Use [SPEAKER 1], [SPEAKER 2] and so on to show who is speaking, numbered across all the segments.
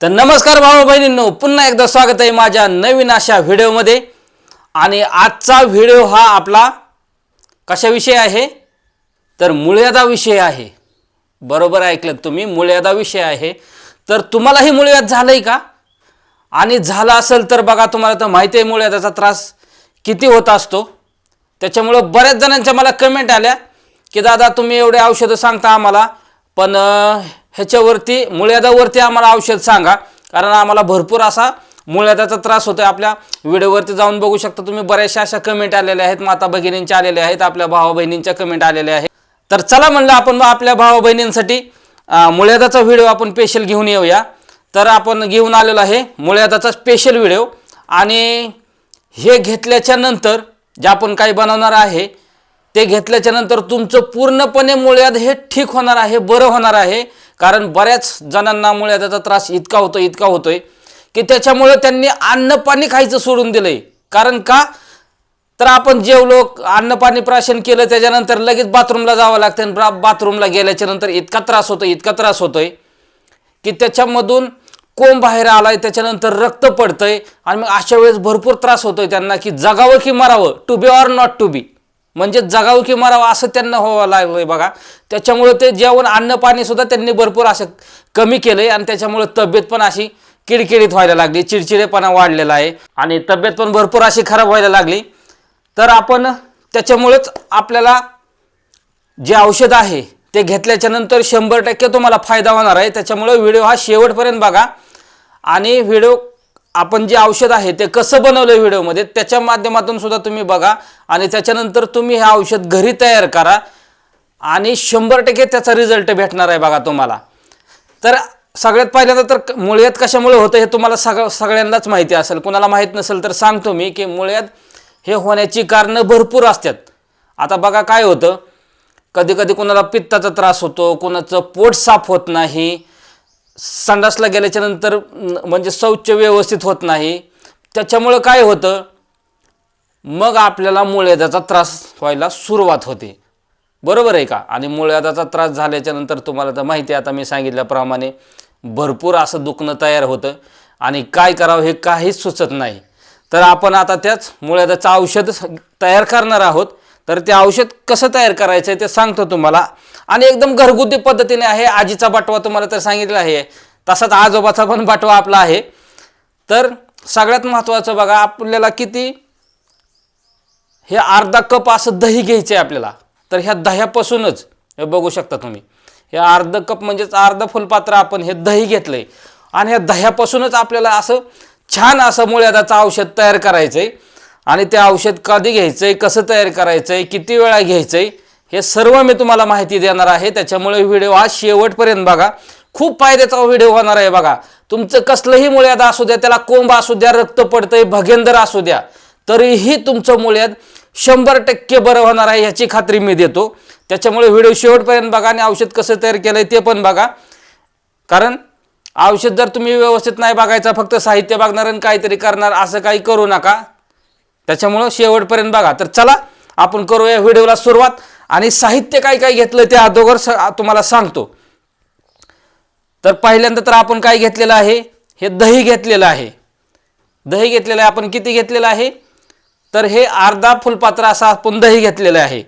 [SPEAKER 1] तर नमस्कार भाऊ बहिणींनो पुन्हा एकदा स्वागत आहे माझ्या नवीन अशा व्हिडिओमध्ये. आणि आजचा व्हिडिओ हा आपला कशाविषयी आहे? तर मुळ्यादा विषय आहे. बरोबर ऐकलं तुम्ही? मुळ्यादा विषय आहे. तर तुम्हालाही मुळ्यात झालं आहे का? आणि झालं असेल तर बघा तुम्हाला तर माहिती आहे मुळव्यादाचा त्रास किती होत असतो. त्याच्यामुळं बऱ्याच जणांच्या मला कमेंट आल्या की दादा तुम्ही एवढे औषधं सांगता आम्हाला पण ह्याच्यावरती मुळ्यादावरती आम्हाला औषध सांगा. कारण आम्हाला भरपूर असा मुळ्यादाचा त्रास होतो आहे आपल्या व्हिडिओवरती जाऊन बघू शकता तुम्ही. बऱ्याचशा अशा कमेंट आलेल्या आहेत. माता भगिनींच्या आलेल्या आहेत. आपल्या भावा बहिणींच्या कमेंट आलेल्या आहेत. तर चला म्हणलं आपण मग आपल्या भावा बहिणींसाठी मुळ्यादाचा व्हिडिओ आपण स्पेशल घेऊन येऊया. तर आपण घेऊन आलेलो आहे मुळ्यादाचा स्पेशल व्हिडिओ आणि हे घेतल्याच्या नंतर जे आपण काही बनवणार आहे ते घेतल्याच्या नंतर तुमचं पूर्णपणे मुळ्याद हे ठीक होणार आहे बरं होणार आहे. कारण बऱ्याच जणांनामुळे त्याचा त्रास इतका होतो इतका होतोय की त्याच्यामुळे त्यांनी अन्न पाणी खायचं सोडून दिलंय. कारण का? तर आपण जेवलो अन्न पाणी प्राशन केलं त्याच्यानंतर लगेच बाथरूमला जावं लागतं आणि बाथरूमला गेल्याच्यानंतर इतका त्रास होतो इतका त्रास होतोय की त्याच्यामधून कोंब बाहेर आलाय त्याच्यानंतर रक्त पडतंय आणि मग अशा वेळेस भरपूर त्रास होतोय त्यांना की जगावं की मरावं to be or not to be म्हणजे जगावं की मरावं असं त्यांना व्हावं लागलंय बघा. त्याच्यामुळे ते जेवण अन्न पाणी सुद्धा त्यांनी भरपूर असं कमी केलंय आणि त्याच्यामुळे तब्येत पण अशी किडकिडीत व्हायला लागली चिडचिडेपणा वाढलेला आहे आणि तब्येत पण भरपूर अशी खराब व्हायला लागली. तर आपण त्याच्यामुळेच आपल्याला जे औषध आहे ते घेतल्याच्या नंतर शंभर टक्के तुम्हाला फायदा होणार आहे. त्याच्यामुळे व्हिडिओ हा शेवटपर्यंत बघा आणि व्हिडिओ आपण जे औषध आहे ते कसं बनवलं व्हिडिओमध्ये त्याच्या माध्यमातून सुद्धा तुम्ही बघा आणि त्याच्यानंतर तुम्ही हे औषध घरी तयार करा आणि शंभर टक्के त्याचा रिझल्ट भेटणार आहे बघा तुम्हाला. तर सगळ्यात पहिल्यांदा तर मुळ्यात कशामुळे होतं हे तुम्हाला सग सगळ्यांनाच माहिती असेल. कुणाला माहीत नसेल तर सांगतो मी की मुळ्यात हे होण्याची कारणं भरपूर असतात. आता बघा काय होतं. कधी कधी कोणाला पित्ताचा त्रास होतो कोणाचं पोट साफ होत नाही संडासला गेल्याच्यानंतर म्हणजे शौच व्यवस्थित होत नाही. त्याच्यामुळं काय होतं? मग आपल्याला मुळव्याधाचा त्रास व्हायला सुरुवात होते. बरोबर आहे का? आणि मुळव्याधाचा त्रास झाल्याच्यानंतर तुम्हाला तर माहिती आहे आता मी सांगितल्याप्रमाणे भरपूर असं दुखणं तयार होतं. आणि काय करावं हे काहीच सुचत नाही. तर आपण आता त्याच मुळव्याधाचं औषध तयार करणार आहोत. तर ते औषध कसं तयार करायचं आहे ते सांगतो तुम्हाला. आणि एकदम घरगुती पद्धतीने आहे. आजीचा बाटवा तुम्हाला तर सांगितला आहे. तसाच आजोबाचा पण बाटवा आपला आहे. तर सगळ्यात महत्त्वाचं बघा आपल्याला किती हे अर्धा कप असं दही घ्यायचं आहे आपल्याला. तर ह्या दह्यापासूनच हे बघू शकता तुम्ही. हे अर्ध कप म्हणजेच अर्ध फुलपात्र आपण हे दही घेतलंय. आणि ह्या दह्यापासूनच आपल्याला असं छान असं मुळ्यादाचं औषध तयार करायचं आहे आणि ते औषध कधी घ्यायचं आहे कसं तयार करायचं आहे किती वेळा घ्यायचं आहे हे सर्व मी तुम्हाला माहिती देणार आहे. त्याच्यामुळे व्हिडिओ हा शेवटपर्यंत बघा. खूप फायद्याचा व्हिडिओ होणार आहे बघा. तुमचं कसलंही मुळ्यात असू द्या त्याला कोंब असू द्या रक्त पडतंय भगेंदर असू द्या तरीही तुमचं मुळ्यात शंभर टक्के बरं होणार आहे ह्याची खात्री मी देतो. त्याच्यामुळे व्हिडिओ शेवटपर्यंत बघा आणि औषध कसं तयार केलंय ते पण बघा. कारण औषध जर तुम्ही व्यवस्थित नाही बघायचा फक्त साहित्य बघणार आणि काहीतरी करणार असं काही करू नका. त्याच्यामुळं शेवटपर्यंत बघा. तर चला आपण करूया व्हिडिओला सुरुवात. आणि साहित्य काय काय घेतलं ते अगोदर स तुम्हाला सांगतो. तर पहिल्यांदा तर आपण काय घेतलेलं आहे? हे दही घेतलेलं आहे. दही घेतलेलं आहे आपण किती घेतलेलं आहे? तर हे अर्धा फुलपात्र असं आपण दही घेतलेलं आहे.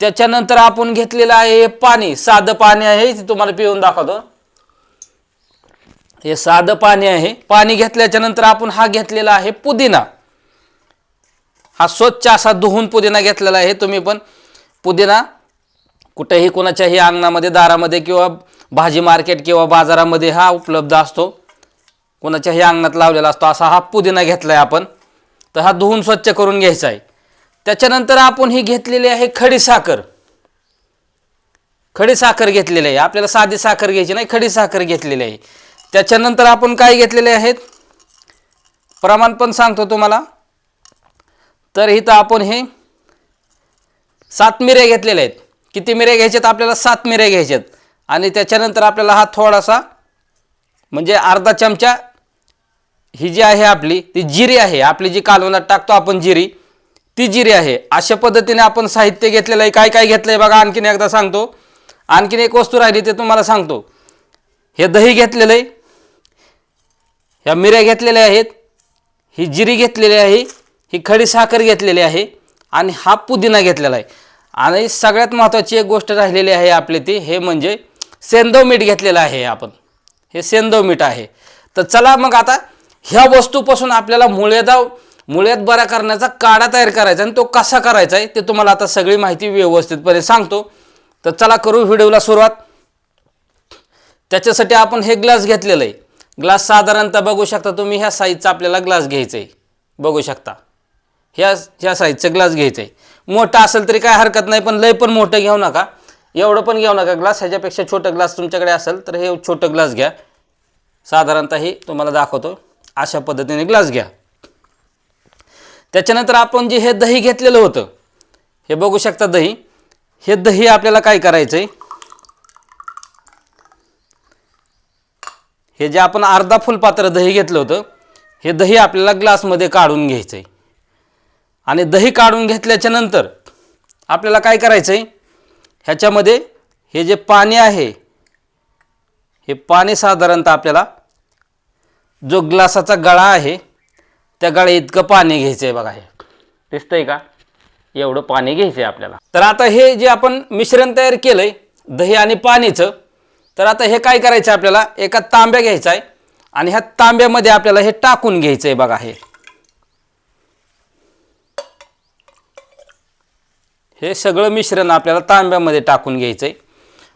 [SPEAKER 1] त्याच्यानंतर आपण घेतलेलं आहे हे पाणी. साधं पाणी आहे ते तुम्हाला पिऊन दाखवतो. हे साधं पाणी आहे. पाणी घेतल्याच्या नंतर आपण हा घेतलेला आहे पुदिना. हा स्वच्छ असा धुवून पुदिना घेतलेला आहे तुम्ही पण. पुदिना कुठेही कोणाच्याही अंगणामध्ये दारामध्ये किंवा भाजी मार्केट किंवा बाजारामध्ये हा उपलब्ध असतो. कोणाच्याही अंगणात लावलेला असतो. असा हा पुदिना घेतला आहे आपण. तर हा धुवून स्वच्छ करून घ्यायचा आहे. त्याच्यानंतर आपण ही घेतलेली आहे खडी साखर. खडी साखर घेतलेली आहे. आपल्याला साधी साखर घ्यायची नाही खडी साखर घेतलेली आहे. त्याच्यानंतर आपण काय घेतलेले आहेत? प्रमाण पण सांगतो तुम्हाला. तर इथं आपण हे सात मिऱ्या घेतलेल्या आहेत. किती मिऱ्या घ्यायच्यात आपल्याला सात मिऱ्या घ्यायच्यात आणि त्याच्यानंतर आपल्याला हा थोडासा म्हणजे अर्धा चमचा ही जी आहे आपली ती जिरी आहे. आपली जी कालवणात टाकतो आपण जिरी ती जिरी आहे. अशा पद्धतीने आपण साहित्य घेतलेलं आहे. काय काय घेतलं आहे बघा आणखीन एकदा सांगतो. आणखीन एक वस्तू राहिली ते तुम्हाला सांगतो. हे दही घेतलेलं आहे. ह्या मिऱ्या घेतलेल्या आहेत. ही जिरी घेतलेली आहे. ही खडी साखर घेतलेली आहे. आणि हा पुदिना घेतलेला आहे. आणि सगळ्यात महत्त्वाची एक गोष्ट राहिलेली आहे आपली ती हे म्हणजे सेंदव मीठ घेतलेलं आहे आपण. हे सेंदव मीठ आहे. तर चला मग आता ह्या वस्तूपासून आपल्याला मुळ्यादा मुळ्यात बरा करण्याचा काढा तयार करायचा आणि तो कसा करायचा आहे ते तुम्हाला आता सगळी माहिती व्यवस्थितपणे सांगतो. तर चला करू व्हिडिओला सुरुवात. त्याच्यासाठी आपण हे ग्लास घेतलेलं आहे. ग्लास साधारणतः बघू शकता तुम्ही ह्या साईजचा आपल्याला ग्लास घ्यायचा आहे. बघू शकता. ह्या ह्या साईजचं ग्लास घ्यायचं आहे मोठं असेल तरी काय हरकत नाही पण लय पण मोठं घेऊ नका. एवढं पण घेऊ नका ग्लास ह्याच्यापेक्षा छोटं ग्लास तुमच्याकडे असेल तर हे छोटं ग्लास घ्या. साधारणतः हे तुम्हाला दाखवतो. अशा पद्धतीने ग्लास घ्या. त्याच्यानंतर आपण जे हे दही घेतलेलं होतं हे बघू शकता दही. हे दही आपल्याला काय करायचं आहे हे जे आपण अर्धा फुलपात्र दही घेतलं होतं हे दही आपल्याला ग्लासमध्ये काढून घ्यायचं आहे आणि दही काढून घेतल्याच्या नंतर आपल्याला काय करायचं आहे ह्याच्यामध्ये हे जे पाणी आहे हे पाणी साधारणतः आपल्याला जो ग्लासाचा गळा आहे त्या गळ्या इतकं पाणी घ्यायचं आहे बघा हे. आहे का? एवढं पाणी घ्यायचं आहे आपल्याला. तर आता हे जे आपण मिश्रण तयार केलं आहे दही आणि पाणीचं तर आता हे काय करायचं आहे आपल्याला? एका तांब्या घ्यायचा आहे आणि ह्या तांब्यामध्ये आपल्याला हे टाकून घ्यायचं आहे बघा हे. हे सगळं मिश्रण आपल्याला तांब्यामध्ये टाकून घ्यायचं आहे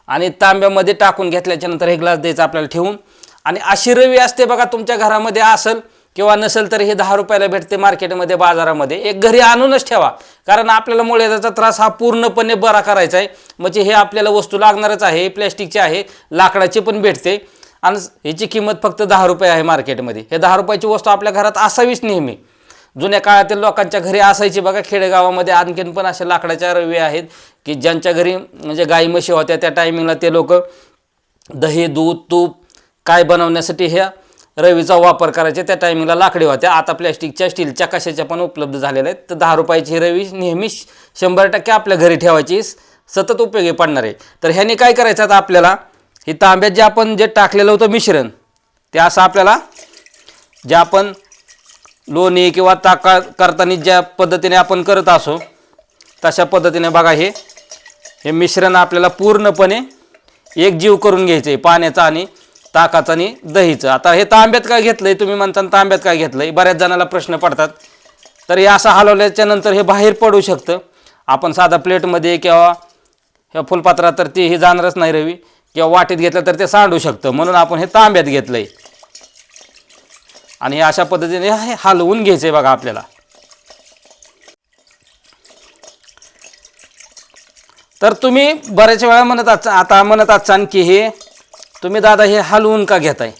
[SPEAKER 1] आणि तांब्यामध्ये टाकून घेतल्याच्यानंतर हे ग्लास द्यायचा आपल्याला ठेवून. आणि अशी रवी असते बघा तुमच्या घरामध्ये असेल किंवा नसेल तर हे दहा रुपयाला भेटते मार्केटमध्ये बाजारामध्ये. एक घरी आणूनच ठेवा. कारण आपल्याला मुळ्याचा त्रास हा पूर्णपणे बरा करायचा आहे. म्हणजे हे आपल्याला वस्तू लागणारच आहे प्लॅस्टिकची आहे लाकडाची पण भेटते. आणि ह्याची किंमत फक्त दहा रुपये आहे मार्केटमध्ये. हे दहा रुपयाची वस्तू आपल्या घरात असावीच नेहमी. जुन्या काळातील लोकांच्या घरी असायची बघा खेडेगावामध्ये आणखीन पण अशा लाकडाच्या रवी आहेत की ज्यांच्या घरी म्हणजे गाई म्हशी होत्या त्या टायमिंगला ते लोक दही दूध तूप काय बनवण्यासाठी ह्या रवीचा वापर करायचे. त्या टायमिंगला लाकडी होत्या. आता प्लॅस्टिकच्या स्टीलच्या कशाच्या पण उपलब्ध झालेल्या आहेत. तर दहा रुपयाची रवी नेहमी शंभर टक्के आपल्या घरी ठेवायची सतत उपयोगी पडणार आहे. तर ह्याने काय करायचं आता आपल्याला? हे तांब्यात जे आपण जे टाकलेलं होतं मिश्रण ते असं आपल्याला जे आपण लोणी किंवा ताका करताना ज्या पद्धतीने आपण करत असो तशा पद्धतीने बघा हे. हे मिश्रण आपल्याला पूर्णपणे एक जीव करून घ्यायचं आहे पाण्याचं आणि ताकाचं आणि दहीचं. आता हे तांब्यात काय घेतलं आहे तुम्ही म्हणता तांब्यात काय घेतलं आहे बऱ्याच जणाला प्रश्न पडतात. तर हे असं हलवल्याच्या नंतर हे बाहेर पडू शकतं. आपण साधा प्लेटमध्ये किंवा ह्या फुलपात्रात तर ते हे जाणारच नाही रवी. किंवा वाटीत घेतलं तर ते सांडू शकतं. म्हणून आपण हे तांब्यात घेतलं आहे आणि अशा पद्धतीने हे हलवून आहे बघा आपल्याला. तर तुम्ही बऱ्याच वेळा म्हणत आहात आता म्हणत असाल की हे तुम्ही दादा हे हलवून का घेताय?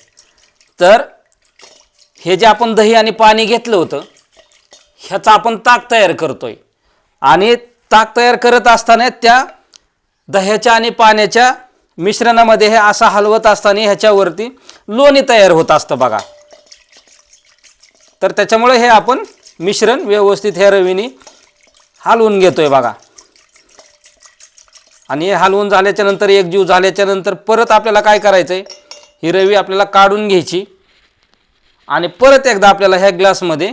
[SPEAKER 1] तर हे जे आपण दही आणि पाणी घेतलं होतं ह्याचा आपण ताक तयार करतोय. आणि ताक तयार करत असताना त्या दह्याच्या आणि पाण्याच्या मिश्रणामध्ये हे असं हलवत असताना ह्याच्यावरती लोणी तयार होत असतं बघा. तर त्याच्यामुळे हे आपण मिश्रण व्यवस्थित ह्या रवीने हलवून घेतोय बघा. आणि हे हलवून झाल्याच्यानंतर एक झाल्याच्यानंतर परत आपल्याला काय करायचं आहे ही रवी आपल्याला काढून घ्यायची. आणि परत एकदा आपल्याला ह्या ग्लासमध्ये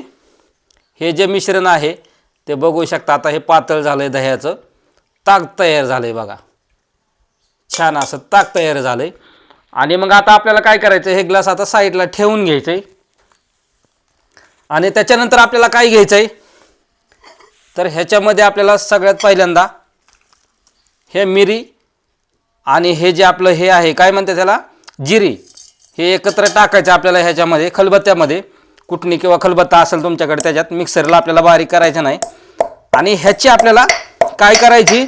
[SPEAKER 1] हे जे मिश्रण आहे ते बघू शकता. आता हे पातळ झालं आहे दह्याचं. ताक तयार झालं आहे बघा. छान असं ताक तयार झालं आहे आणि मग आता आपल्याला काय करायचं हे ग्लास आता साईडला ठेवून घ्यायचं आहे आणि त्याच्यानंतर आपल्याला काय घ्यायचं आहे तर ह्याच्यामध्ये आपल्याला सगळ्यात पहिल्यांदा हे मिरी आणि हे जे आपलं हे आहे काय म्हणते त्याला? जिरी. हे एकत्र टाकायचं आपल्याला ह्याच्यामध्ये खलबत्त्यामध्ये. कुटणी किंवा खलबत्ता असेल तुमच्याकडे त्याच्यात मिक्सरला आपल्याला बारीक करायचं नाही. आणि ह्याची आपल्याला काय करायची?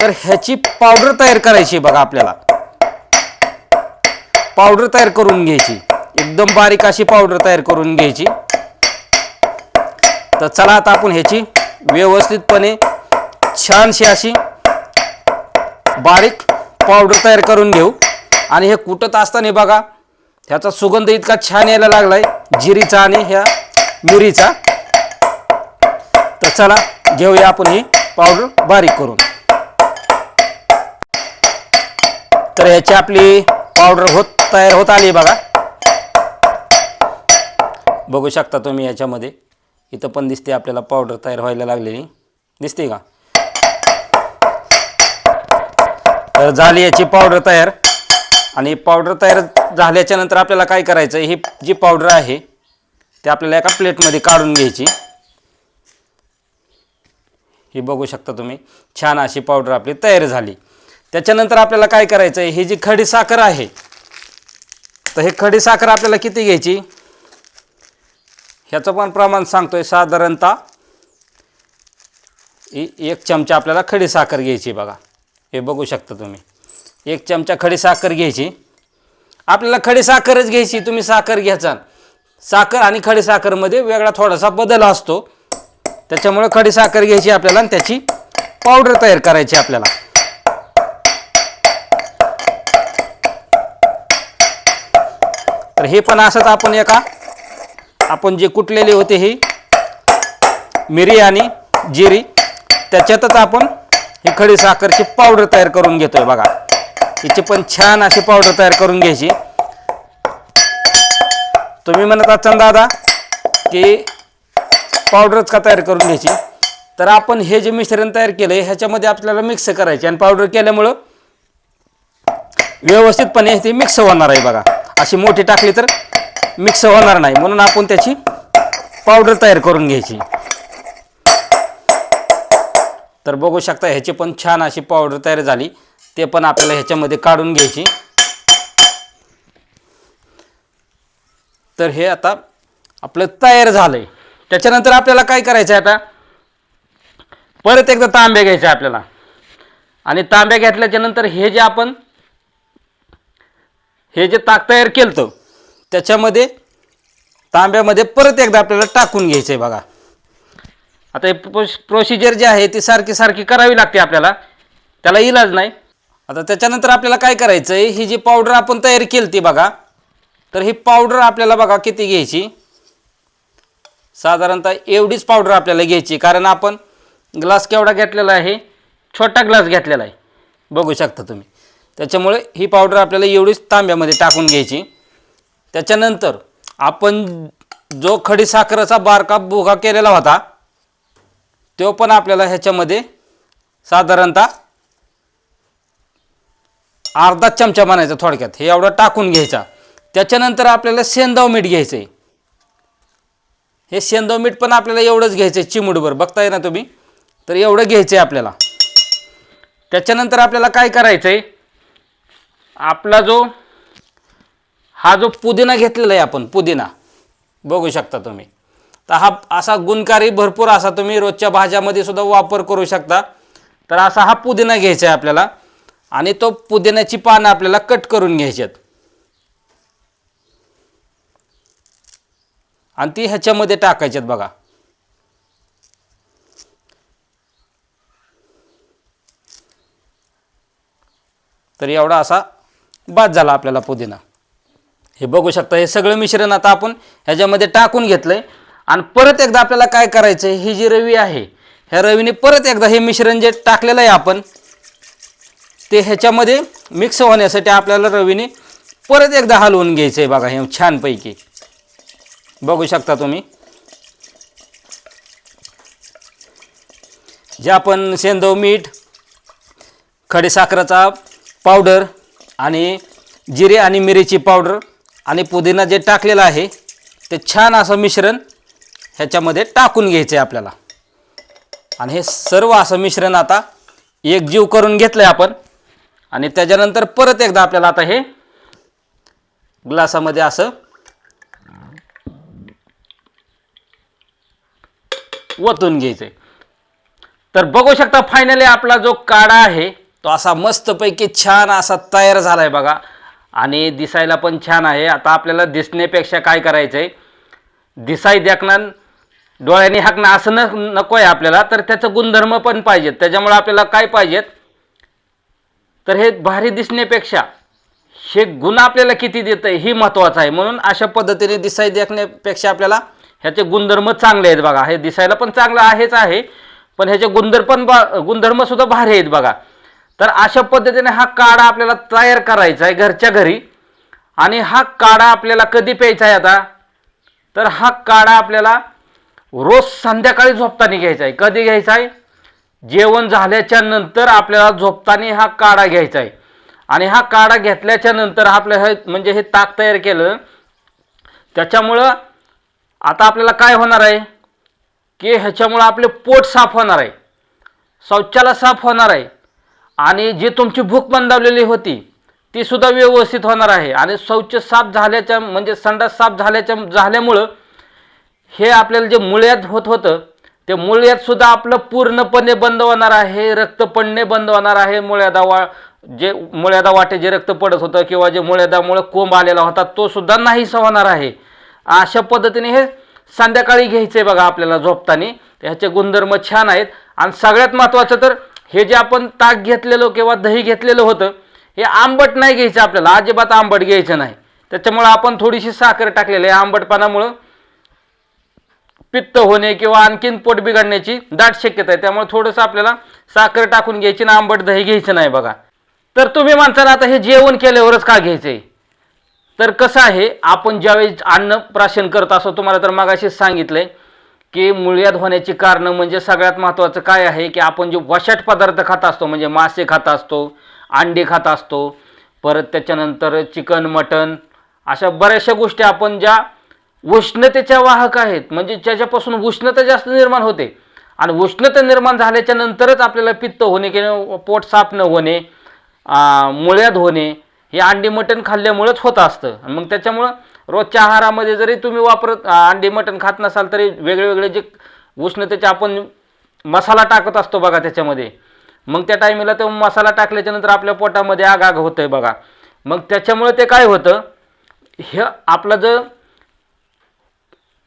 [SPEAKER 1] तर ह्याची पावडर तयार करायची बघा आपल्याला. पावडर तयार करून घ्यायची. एकदम बारीक अशी पावडर तयार करून घ्यायची. तर चला आता आपण ह्याची व्यवस्थितपणे छानशी अशी बारीक पावडर तयार करून घेऊ. आणि हे कुटत असताना बघा ह्याचा सुगंध इतका छान यायला लागलाय जिरीचा आणि ह्या मिरीचा. तर चला घेऊया आपण ही पावडर बारीक करून. तर ह्याची आपली पावडर होत तयार होत आली बघा. बघू शकता तुम्ही याच्यामध्ये. इथं पण दिसते आपल्याला पावडर तयार व्हायला लागलेली. दिसते का? तर झाली याची पावडर तयार. आणि पावडर तयार झाल्याच्यानंतर आपल्याला काय करायचं ही जी पावडर आहे ती आपल्याला एका प्लेटमध्ये काढून घ्यायची. ही बघू शकता तुम्ही. छान अशी पावडर आपली तयार झाली. त्याच्यानंतर आपल्याला काय करायचं आहे ही जी खडी साखर आहे तर हे खडी साखर आपल्याला किती घ्यायची? ह्याचं पण प्रमाण सांगतो आहे साधारणतः एक चमचा आपल्याला खडी साखर घ्यायची बघा. हे बघू शकता तुम्ही. एक चमचा खडी साखर घ्यायची. आपल्याला खडी साखरच घ्यायची तुम्ही साखर घ्यायचा. साखर आणि खडी साखरमध्ये वेगळा थोडासा बदल असतो. त्याच्यामुळे खडी साखर घ्यायची आपल्याला आणि त्याची पावडर तयार करायची आपल्याला. तर हे पण असंच आपण एका आपण जे कुटलेले होते हे मिरी आणि जिरी त्याच्यातच आपण ही खडी साखरची पावडर तयार करून घेतोय बघा. हिची पण छान अशी पावडर तयार करून घ्यायची. तुम्ही म्हणत असाल दादा की पावडरच का तयार करून घ्यायची? तर आपण हे जे मिश्रण तयार केलं ह्याच्यामध्ये आपल्याला मिक्स करायचे आणि पावडर केल्यामुळं व्यवस्थितपणे ते मिक्स होणार आहे बघा. अशी मोठी टाकली तर मिक्स होणार नाही. म्हणून आपण त्याची पावडर तयार करून घ्यायची. तर बघू शकता ह्याची पण छान अशी पावडर तयार झाली. ते पण आपल्याला ह्याच्यामध्ये काढून घ्यायची. तर हे आता आपलं तयार झालंय. त्याच्यानंतर आपल्याला काय करायचं आहे आता? परत एकदा तांब्या घ्यायच्या आपल्याला. आणि तांब्या घेतल्याच्या नंतर हे जे आपण हे जे ताक तयार केलं त्याच्यामध्ये तांब्यामध्ये परत एकदा आपल्याला टाकून घ्यायचं आहे बघा. आता हे प्रोसिजर जी आहे ती सारखी सारखी करावी लागते आपल्याला. त्याला इलाज नाही. आता त्याच्यानंतर आपल्याला काय करायचं आहे ही जी पावडर आपण तयार केली ती बघा. तर ही पावडर आपल्याला बघा किती घ्यायची? साधारणतः एवढीच पावडर आपल्याला घ्यायची. कारण आपण ग्लास केवढा घेतलेला आहे? छोटा ग्लास घेतलेला आहे. बघू शकता तुम्ही. त्याच्यामुळे ही पावडर आपल्याला एवढीच तांब्यामध्ये टाकून घ्यायची. त्याच्यानंतर आपण जो खडी साखरेचा बारका भुगा केलेला होता तो पण आपल्याला ह्याच्यामध्ये साधारणतः अर्धा चमचा म्हणायचा थोडक्यात. हे एवढं टाकून घ्यायचा. त्याच्यानंतर आपल्याला सेंदाव मीठ घ्यायचं आहे हे सेंदाव मीठ पण आपल्याला एवढंच घ्यायचं आहे चिमुडभर बघताय ना तुम्ही? तर एवढं घ्यायचं आहे आपल्याला. त्याच्यानंतर आपल्याला काय करायचं आहे आपला जो हा जो पुदिना घेतलेला आहे आपण पुदिना. बघू शकता तुम्ही. तर हा असा गुणकारी भरपूर असा तुम्ही रोजच्या भाज्यामध्ये सुद्धा वापर करू शकता. तर असा हा पुदिना घ्यायचा आहे आपल्याला. आणि तो पुदिन्याची पानं आपल्याला कट करून घ्यायची आहेत. आणि ती ह्याच्यामध्ये टाकायच्यात बघा. तर एवढा असा बाद झाला आपल्याला पुदिना. हे बघू शकता हे सगळं मिश्रण आता आपण ह्याच्यामध्ये टाकून घेतलंय. आणि परत एकदा आपल्याला काय करायचं आहे ही जी रवी आहे ह्या रवीने परत एकदा हे मिश्रण जे टाकलेलं आहे आपण ते ह्याच्यामध्ये मिक्स होण्यासाठी आपल्याला रवीने परत एकदा हलवून घ्यायचं आहे बघा हे छानपैकी. बघू शकता तुम्ही. जे आपण सेंदव मीठ खडीसाखराचा पावडर आणि जिरे आणि मिरीची पावडर आणि पुदिना जे टाकलेलं आहे ते छान असं मिश्रण ह्याच्यामध्ये टाकून घ्यायचं आहे आपल्याला. आणि हे सर्व असं मिश्रण आता एकजीव करून घेतलं आहे आपण. आणि त्याच्यानंतर परत एकदा आपल्याला आता हे ग्लासामध्ये असं वतून घ्यायचं आहे तर बघू शकता फायनली आपला जो काढा आहे तो असा मस्तपैकी छान असा तयार झाला आहे बघा. आणि दिसायला पण छान आहे. आता आपल्याला दिसण्यापेक्षा काय करायचं आहे दिसाय देखणं डोळ्याने हाकणं असं न नको आहे आपल्याला. तर त्याचं गुणधर्म पण पाहिजेत. त्याच्यामुळे आपल्याला काय पाहिजेत? तर हे भारी दिसण्यापेक्षा हे गुण आपल्याला किती देतं आहे ही महत्त्वाचं आहे. म्हणून अशा पद्धतीने दिसाय देखण्यापेक्षा आपल्याला ह्याचे गुणधर्म चांगले आहेत बघा. हे दिसायला पण चांगलं आहेच आहे पण ह्याचे गुणधर्म पण बा गुणधर्मसुद्धा भारी आहेत बघा. तर अशा पद्धतीने हा काढा आपल्याला तयार करायचा आहे घरच्या घरी. आणि हा काढा आपल्याला कधी प्यायचा आहे आता? तर हा काढा आपल्याला रोज संध्याकाळी झोपताना घ्यायचा आहे. कधी घ्यायचा आहे? जेवण झाल्याच्यानंतर आपल्याला झोपताना हा काढा घ्यायचा आहे. आणि हा काढा घेतल्याच्या नंतर आपलं हे म्हणजे हे ताक तयार केलं त्याच्यामुळं आता आपल्याला काय होणार आहे? की ह्याच्यामुळं आपले पोट साफ होणार आहे. शौचाला साफ होणार आहे. आणि जी तुमची भूक मंदावलेली होती ती सुद्धा व्यवस्थित होणार आहे. आणि शौच साफ झाल्याच्या म्हणजे संडास साफ झाल्याच्या झाल्यामुळं हे आपल्याला जे मुळ्यात होत होतं ते मुळ्यात सुद्धा आपलं पूर्णपणे बंद होणार आहे रक्त पडणे बंद होणार आहे. मुळ्यादा वा जे मुळ्यादा वाटे जे रक्त पडत होतं किंवा जे मुळ्यादामुळं कोंब आलेला होता तो सुद्धा नाहीसा होणार आहे. अशा पद्धतीने हे संध्याकाळी घ्यायचं आहे बघा आपल्याला झोपताना. ह्याचे गुणधर्म छान आहेत. आणि सगळ्यात महत्त्वाचं तर हे जे आपण ताक घेतलेलं किंवा दही घेतलेलं होतं हे आंबट नाही घ्यायचं आपल्याला अजिबात आंबट घ्यायचं नाही. त्याच्यामुळं आपण थोडीशी साखर टाकलेली आहे. आंबटपणामुळं पित्त होणे किंवा आणखीन पोट बिघडण्याची दाट शक्यता आहे. त्यामुळे थोडंसं आपल्याला साखर टाकून घ्यायची ना आंबट दही घ्यायचं नाही बघा. तर तुम्ही माणसाला आता हे जेवण केल्यावरच का घ्यायचं आहे तर कसं आहे आपण ज्यावेळी अन्न प्राशन करत असो तुम्हाला तर मगाशीच आहे की मुळ्यात होण्याची कारणं म्हणजे सगळ्यात महत्त्वाचं काय आहे की आपण जे वशाट पदार्थ खात असतो म्हणजे मासे खात असतो अंडी खात असतो परत त्याच्यानंतर चिकन मटन अशा बऱ्याचशा गोष्टी आपण ज्या उष्णतेच्या वाहक आहेत म्हणजे ज्याच्यापासून उष्णता जास्त निर्माण होते आणि उष्णता निर्माण झाल्याच्या नंतरच आपल्याला पित्त होणे किंवा पोट साफ न होणे मुळ्यात होणे हे अंडी मटण खाल्ल्यामुळेच होत असतं. मग त्याच्यामुळं रोजच्या आहारामध्ये जरी तुम्ही वापरत अंडी मटण खात नसाल तरी वेगळे वेगळे जे उष्णतेचे आपण मसाला टाकत असतो बघा त्याच्यामध्ये. मग त्या टायमिंगला तो मसाला टाकल्याच्यानंतर आपल्या पोटामध्ये आग आग होतंय बघा. मग त्याच्यामुळे ते काय होतं हे आपलं जर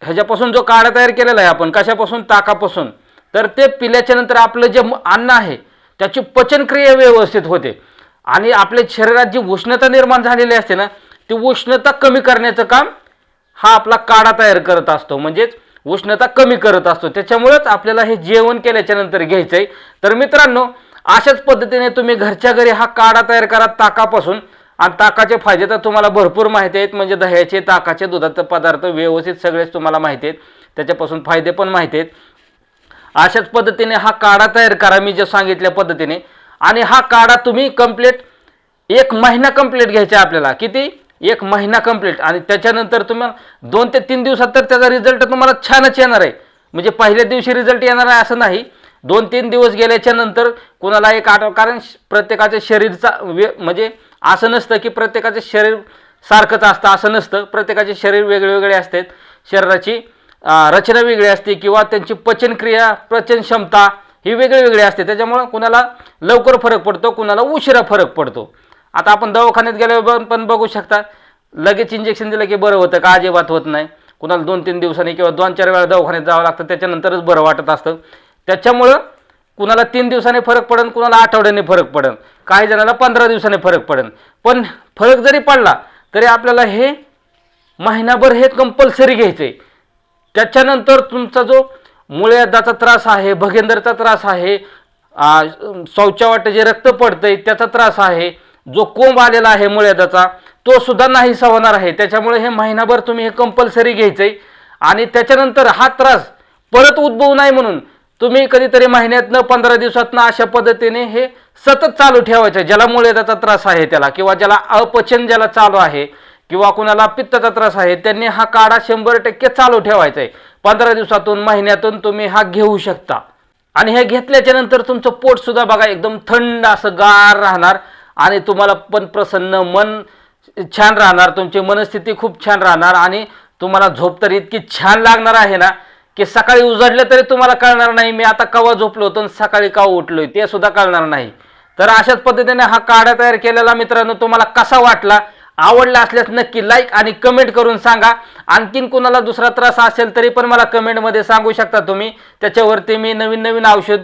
[SPEAKER 1] ह्याच्यापासून जो काढा तयार केलेला आहे आपण कशापासून? ताकापासून. तर ते पिल्याच्यानंतर आपलं जे अन्न आहे त्याची पचनक्रिया व्यवस्थित होते. आणि आपल्या शरीरात जी उष्णता निर्माण झालेली असते ना ती उष्णता कमी करण्याचं काम हा आपला काढा तयार करत असतो. म्हणजेच उष्णता कमी करत असतो. त्याच्यामुळेच आपल्याला हे जेवण केल्याच्यानंतर घ्यायचं आहे तर मित्रांनो अशाच पद्धतीने तुम्ही घरच्या घरी हा काढा तयार करा ताकापासून. आणि ताकाचे फायदे तर तुम्हाला भरपूर माहिती आहेत. म्हणजे दह्याचे ताकाचे दुधाचे पदार्थ व्यवस्थित सगळेच तुम्हाला माहिती आहेत. त्याच्यापासून फायदे पण माहिती आहेत. अशाच पद्धतीने हा काढा तयार करा मी जे सांगितल्या पद्धतीने. आणि हा काढा तुम्ही कंप्लीट एक महिना कंप्लीट घ्यायचा आहे आपल्याला. किती? एक महिना कंप्लीट आणि त्याच्यानंतर तुम्हाला दोन ते तीन दिवसात तर त्याचा रिझल्ट तुम्हाला छानच येणार आहे. म्हणजे पहिल्या दिवशी रिझल्ट येणार आहे असं नाही. दोन तीन दिवस गेल्याच्यानंतर कोणाला एक आठव कारण श- प्रत्येकाच्या शरीरचा वे म्हणजे असं नसतं की प्रत्येकाचं शरीर सारखंच असतं असं नसतं. प्रत्येकाचे शरीर वेगळे वेगळे असतात. शरीराची रचना वेगळी असते किंवा त्यांची पचनक्रिया पचन क्षमता ही वेगळी वेगळी असते. त्याच्यामुळं कुणाला लवकर फरक पडतो कुणाला उशिरा फरक पडतो. आता आपण दवाखान्यात गेल्यावर पण बघू शकता. लगेच इंजेक्शन दिलं की बरं होतं का अजिबात होत नाही. कुणाला दोन तीन दिवसांनी किंवा दोन चार वेळा दवाखान्यात जावं लागतं त्याच्यानंतरच बरं वाटत असतं. त्याच्यामुळं कुणाला तीन दिवसाने फरक पडेल कुणाला आठवड्याने फरक पडेल काही जणांना पंधरा दिवसाने फरक पडेल पण फरक जरी पडला तरी आपल्याला हे महिनाभर हे कंपल्सरी घ्यायचं आहे त्याच्यानंतर तुमचा जो मुळ्यादाचा त्रास आहे भगेंदरचा त्रास आहे आ, शौचावाटे जे रक्त पडतंय त्याचा त्रास आहे. जो कोंब आलेला आहे मुळ्याचा तो सुद्धा नाहीसा होणार आहे. त्याच्यामुळे हे महिनाभर तुम्ही हे कंपल्सरी घ्यायचंय. आणि त्याच्यानंतर हा त्रास परत उद्भवू नाही म्हणून तुम्ही कधीतरी महिन्यातनं पंधरा दिवसातनं अशा पद्धतीने हे सतत चालू ठेवायचं. आहे. ज्याला मुळ्यादाचा त्रास आहे त्याला किंवा ज्याला अपचन ज्याला चालू आहे किंवा कुणाला पित्ताचा त्रास आहे त्यांनी हा काढा शंभर टक्के चालू ठेवायचा आहे पंधरा दिवसातून महिन्यातून तुम्ही हा घेऊ शकता. आणि हे घेतल्याच्या नंतर तुमचं पोट सुद्धा बघा एकदम थंड असं गार राहणार. आणि तुम्हाला पण प्रसन्न मन छान राहणार तुमची मनस्थिती खूप छान राहणार आणि तुम्हाला झोप तर इतकी छान लागणार आहे ना की सकाळी उजडलं तरी तुम्हाला कळणार नाही मी आता कवा झोपलो होतो आणि सकाळी का उठलोय ते सुद्धा कळणार नाही. तर अशाच पद्धतीने हा काढा तयार केलेला मित्रांनो तुम्हाला कसा वाटला आवडला असल्यास नक्की लाईक आणि कमेंट करून सांगा. आणखीन कुणाला दुसरा त्रास असेल तरी पण मला कमेंटमध्ये सांगू शकता तुम्ही. त्याच्यावरती मी नवीन नवीन औषध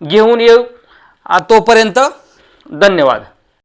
[SPEAKER 1] घेऊन येऊ. तोपर्यंत धन्यवाद.